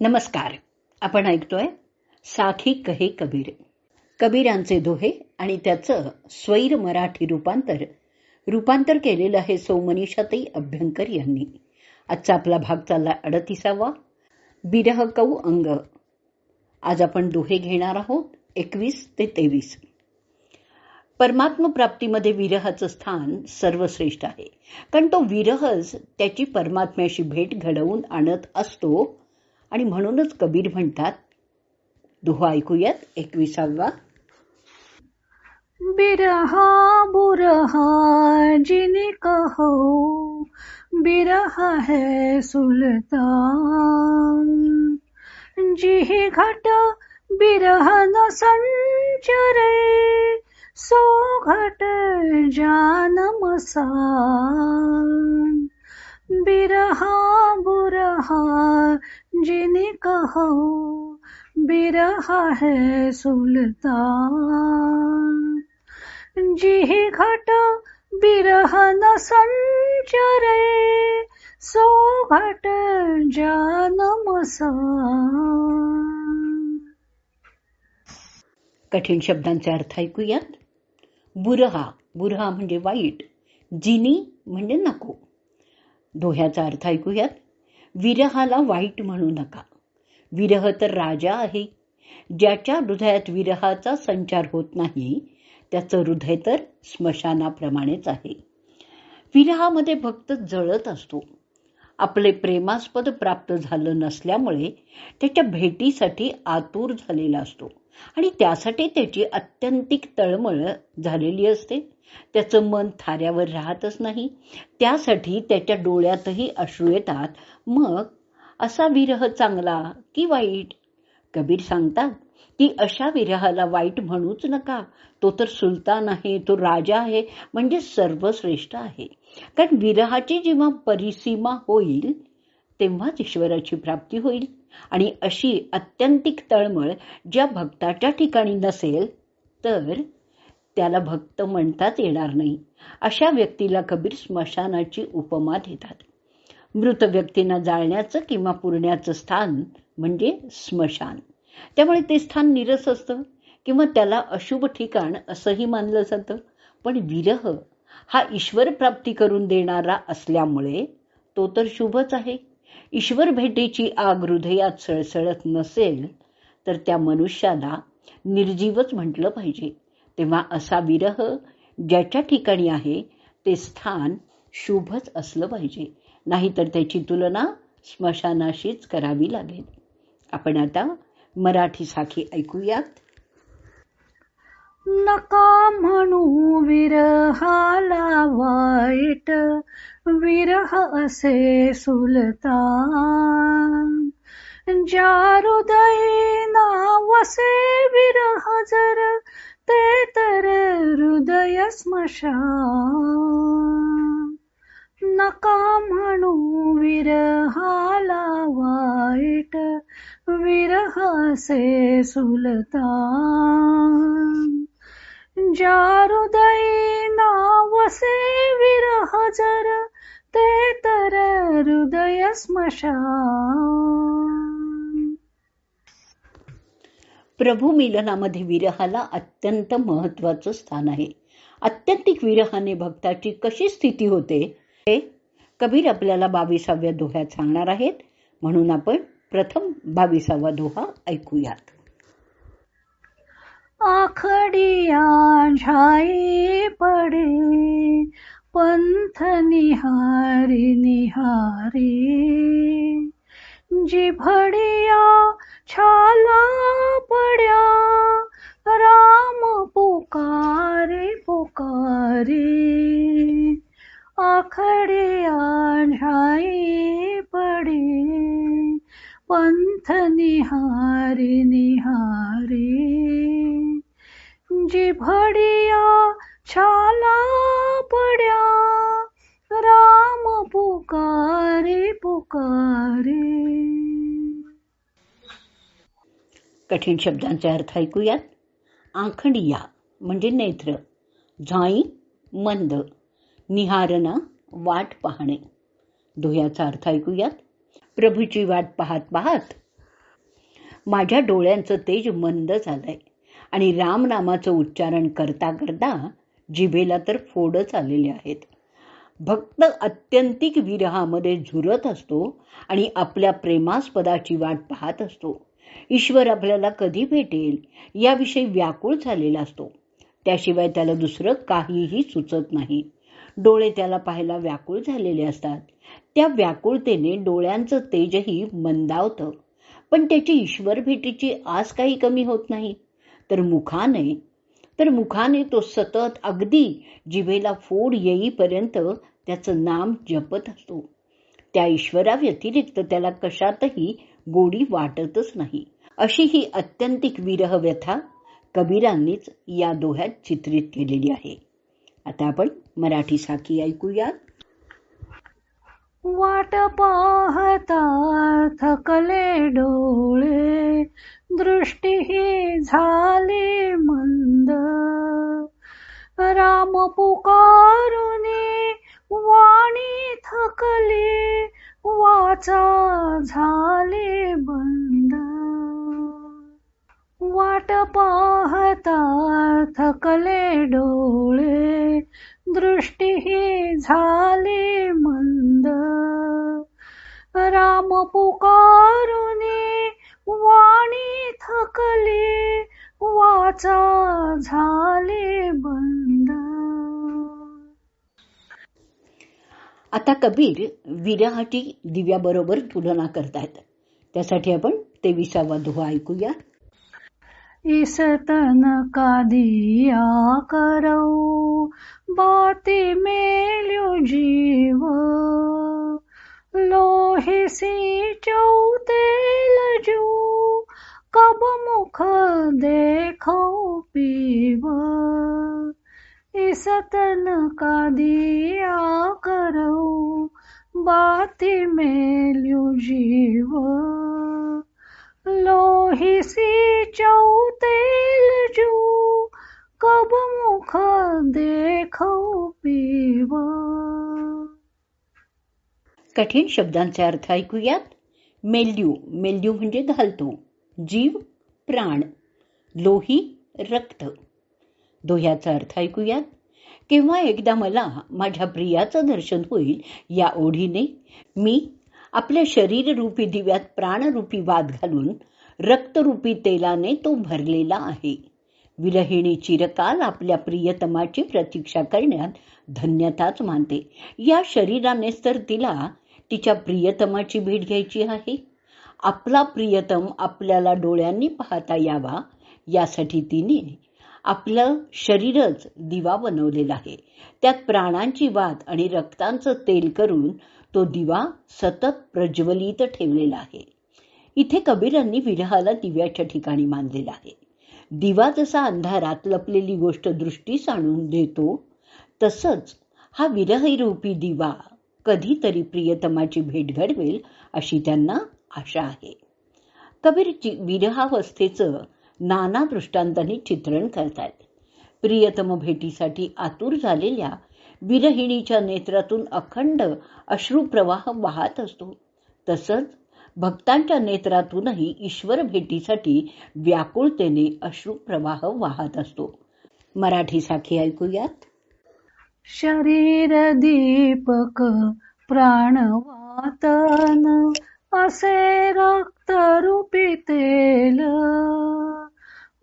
नमस्कार. आपण ऐकतोय साखी कहे कबीर. कबीरांचे दोहे आणि त्याचं स्वैर मराठी रूपांतर. रूपांतर केलेलं आहे सौमनीषाताई अभ्यंकर यांनी. आजचा आपला भाग चालला अडतीसावा. बिरह कौ अंग. आज आपण दोहे घेणार आहोत एकवीस ते तेवीस. परमात्मप्राप्तीमध्ये विरहाचं स्थान सर्वश्रेष्ठ आहे. कारण तो विरहच त्याची परमात्म्याशी भेट घडवून आणत असतो आणि म्हणूनच कबीर म्हणतात, दोहा, ऐकूयात एकविसावा. बिरहा बुरहा जिने कहो, बिरहा है सुल्तान. जी घट बिरह न संचरे, सो घट जान मसान. बिरहा बुरहा जिने कहो, बिरहा है सुल्तान। जी घट बिरह न संचरे, सो घट जान मसान। कठीण शब्दांचे अर्थ ऐकूयात? बुरहा बुरहा म्हणजे वाईट, जिनी म्हणजे नको. दोह्याचा अर्थ ऐकूयात? विरहाला वाईट म्हणू नका. विरह तर राजा आहे. ज्याच्या हृदयात विरहाचा संचार होत नाही त्याचं हृदय तर स्मशानाप्रमाणेच आहे. विरहामध्ये भक्त जळत असतो. आपले प्रेमास्पद प्राप्त झालं नसल्यामुळे त्याच्या भेटीसाठी आतुर झालेला असतो. आणि त्यासाठी त्याची अत्यंतिक तळमळ झालेली असते. त्याचं मन थाऱ्यावर राहतच नाही. त्यासाठी त्याच्या डोळ्यातही अश्रू येतात. मग असा विरह चांगला की वाईट? कबीर सांगतात ती अशा विरहाला वाईट म्हणूच नका. तो तर सुलतान आहे तो राजा आहे म्हणजे सर्वश्रेष्ठ आहे. कारण विरहाची जेव्हा परिसीमा होईल तेव्हाच ईश्वराची प्राप्ती होईल. आणि अशी अत्यंतिक तळमळ ज्या भक्ताच्या ठिकाणी नसेल तर त्याला भक्त म्हणताच येणार नाही. अशा व्यक्तीला कबीर स्मशानाची उपमा देतात. मृत व्यक्तींना जाळण्याचं किंवा पुरण्याचं स्थान म्हणजे स्मशान. त्यामुळे ते स्थान निरस असतं किंवा त्याला अशुभ ठिकाण असंही मानलं जातं. पण विरह हा ईश्वर प्राप्ती करून देणारा असल्यामुळे तो तर शुभच आहे. ईश्वर भेटीची आग हृदयात सळसळत नसेल तर त्या मनुष्याला निर्जीवच म्हटलं पाहिजे. तेव्हा असा विरह ज्याच्या ठिकाणी आहे ते स्थान शुभच असलं पाहिजे. नाहीतर त्याची तुलना स्मशानाशीच करावी लागेल. आपण आता मराठी साखी ऐकूयात. नका म्हणू विरहाला वाईट विरह असे सुलतान. ज्या हृदयी नावसे विरह जर ते तर हृदय स्मशान. असे सुलतान। ज्या हृदयी नावसे विरह जर ते तर हृदय स्मशान। प्रभू मिलनामध्ये विरहाला अत्यंत महत्वाचं स्थान आहे. अत्यंतिक विरहाने भक्ताची कशी स्थिती होते? हे कबीर आपल्याला बावीसाव्या दोह्यात सांगणार आहेत. म्हणून आपण प्रथम बावीसावा दोहा ऐकूयात. आखडिया झाई पडे पंथ निहारी निहारी. जिभडिया छाला पड्या राम पुकारे पुकारी. आखडिया झाई पंथ निहारी निहारी जिभडिया छाला पड्या राम पुकारे पुकारे. कठीण शब्दांचे अर्थ ऐकूयात. आखडिया म्हणजे नेत्र झाई मंद निहारना वाट पाहणे. दोह्याचा अर्थ ऐकूयात. प्रभूची वाट पाहत पाहत माझ्या डोळ्यांचं तेज मंद झालंय आणि रामनामाचं उच्चारण करता करता जिभेला तर फोडच आलेले आहेत. भक्त अत्यंतिक विरहामध्ये झुरत असतो आणि आपल्या प्रेमास्पदाची वाट पाहत असतो. ईश्वर आपल्याला कधी भेटेल याविषयी व्याकुळ झालेला असतो. त्याशिवाय त्याला दुसरं काहीही सुचत नाही. डोळे त्याला पाहायला व्याकुळ झालेले असतात. त्या व्याकुळतेने डोळ्यांचं तेजही मंदावतं. पण त्याची ईश्वर भेटीची आस काही कमी होत नाही. तर मुखाने तर मुखाने तो सतत अगदी जिभेला फोड येईपर्यंत त्याचं नाम जपत असतो. त्या ईश्वराव्यतिरिक्त त्याला कशातही गोडी वाटतच नाही. अशी ही अत्यंतिक विरह व्यथा कबीरांनीच या दोह्यात चित्रित केलेली आहे. आता आपण मराठी साखी ऐकूया वाट पाहता थकले डोळे दृष्टी झाली मंद. राम पुकारुनी वाणी थकली वाचा झाली बंद वाट पाहता थकले डोळे. दृष्टी झाली मंद. राम पुकारुनी वाणी थकली. वाचा झाली बंद आता कबीर विरहाची दिव्याबरोबर तुलना करतायत. त्यासाठी आपण तेविसावा दोहा ऐकूया. ईसतन का दिया करो बाती मेल्यो जीव। लोहिसी चौतेल जू कब मुख देखो पीव। इसतन का दिया करो बाती मेल्यो जीव। लोहिसी चौतेल जू कब मुख देखो पीव। कठीण शब्दांचा अर्थ ऐकूयात. मेल्यू मेल्यू म्हणजे घालतो जीव प्राण लोही रक्त. दोह्याचा अर्थ ऐकूयात. केव्हा एकदा मला माझ्या प्रियाचं दर्शन होईल या ओढीने मी आपल्या शरीररूपी दिव्यात प्राणरूपी वाद घालून रक्तरूपी तेलाने तो भरलेला आहे. विरहिणी चिरकाल आपल्या प्रियतमाची प्रतीक्षा करण्यात धन्यताच मानते. या शरीरानेच तर तिला तिच्या प्रियतमाची भेट घ्यायची आहे. आपला प्रियतम आपल्याला डोळ्यांनी पाहता यावा यासाठी तिने आपलं शरीरच दिवा बनवलेला आहे. त्यात प्राणांची वात आणि रक्तांचं तेल करून तो दिवा सतत प्रज्वलित ठेवलेला आहे. इथे कबीरांनी विरहाला दिव्याच्या ठिकाणी मानलेला आहे. दिवा जसा अंधारात लपलेली गोष्ट दृष्टीस आणून देतो तसंच हा विरहरूपी दिवा कधीतरी प्रियतमाची भेट घडवेल अशी त्यांना आशा आहे. कबीर विरहावस्थेचं नाना दृष्टांतांनी चित्रण करतात. प्रियतम भेटीसाठी आतुर झालेल्या विरहिणीच्या नेत्रातून अखंड अश्रुप्रवाह वाहत असतो. तसंच भक्तांच्या नेत्रातूनही ईश्वर भेटीसाठी व्याकुळतेने अश्रुप्रवाह वाहत असतो. मराठी साखी ऐकूयात. शरीर दीपक प्राणवातन असे रक्त रूपी तेल.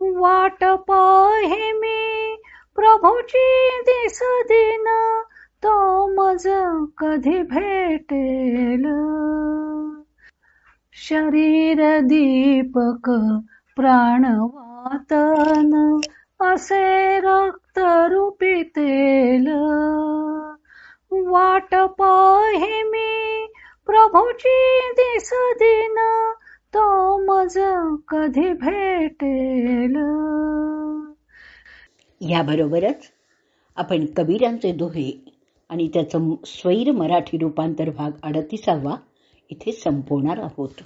वाट पाहि मी प्रभूची दिस दिन तो मज कधी भेटेल? शरीर दीपक प्राणवातन असे रक्त रूपी तेल. वाट पाहे मी प्रभूची दिस दिन तो मज कधी भेटेल? याबरोबरच आपण कबीरांचे दोहे आणि त्याचं स्वैर मराठी रूपांतर भाग अडतीसावा इथे संपवणार आहोत.